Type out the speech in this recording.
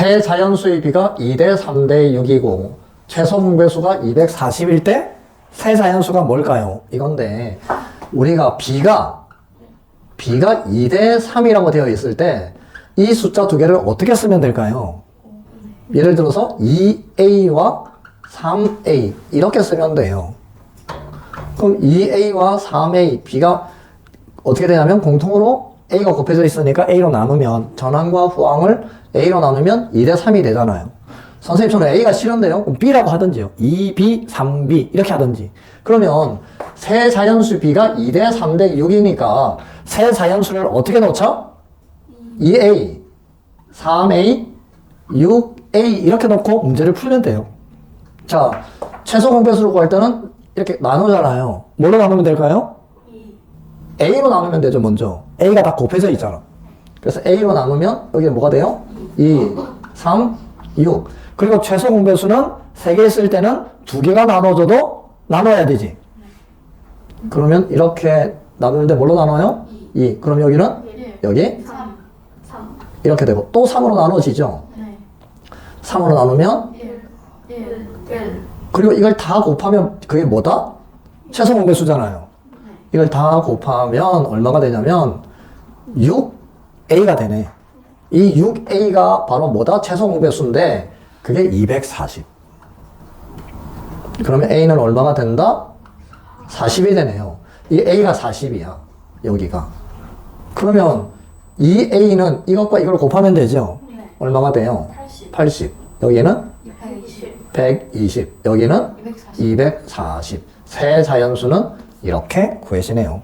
세 자연 수의 비가 2대 3대 6이고 최소 분배수가 241대 세 자연수가 뭘까요? 이건데 우리가 비가 비가 2대 3이라고 되어 있을 때 이 숫자 두 개를 어떻게 쓰면 될까요? 예를 들어서 2a와 3a 이렇게 쓰면 돼요. 그럼 2a와 3a b가 어떻게 되냐면 공통으로 a가 곱해져 있으니까 a로 나누면 전항과 후항을 a로 나누면 2대 3이 되잖아요. 선생님 저는 a가 싫은데요. 그럼 b라고 하든지요. 2b, 3b 이렇게 하든지. 그러면 세 자연수 b가 2대 3대 6이니까 세 자연수를 어떻게 놓죠? 2a, 3a, 6a 이렇게 놓고 문제를 풀면 돼요. 자, 최소 공배수를 구할 때는 이렇게 나누잖아요. 뭘로 나누면 될까요? A로 나누면 되죠, 먼저. A가 다 곱해져 있잖아. 그래서 A로 나누면 여기 뭐가 돼요? 2, 3, 6. 그리고 최소 공배수는 3개 있을 때는 2개가 나눠져도 나눠야 되지. 그러면 이렇게 나누는데 뭘로 나눠요? 2. 그럼 여기는? 일, 여기? 3, 3, 이렇게 되고 또 3으로 나눠지죠. 네, 3으로 나누면 1, 1, 1, 그리고 이걸 다 곱하면 그게 뭐다? 최소 공배수잖아요. 이걸 다 곱하면 얼마가 되냐면 6a가 되네. 이 6a가 바로 뭐다? 최소 공배수인데 그게 240. 그러면 a는 얼마가 된다? 40이 되네요. 이 a가 40이야. 여기가. 그러면 이 a는 이것과 이걸 곱하면 되죠? 네, 얼마가 돼요? 80, 80. 여기는 120, 120. 여기는 240. 240. 세 자연수는 이렇게 구해지네요.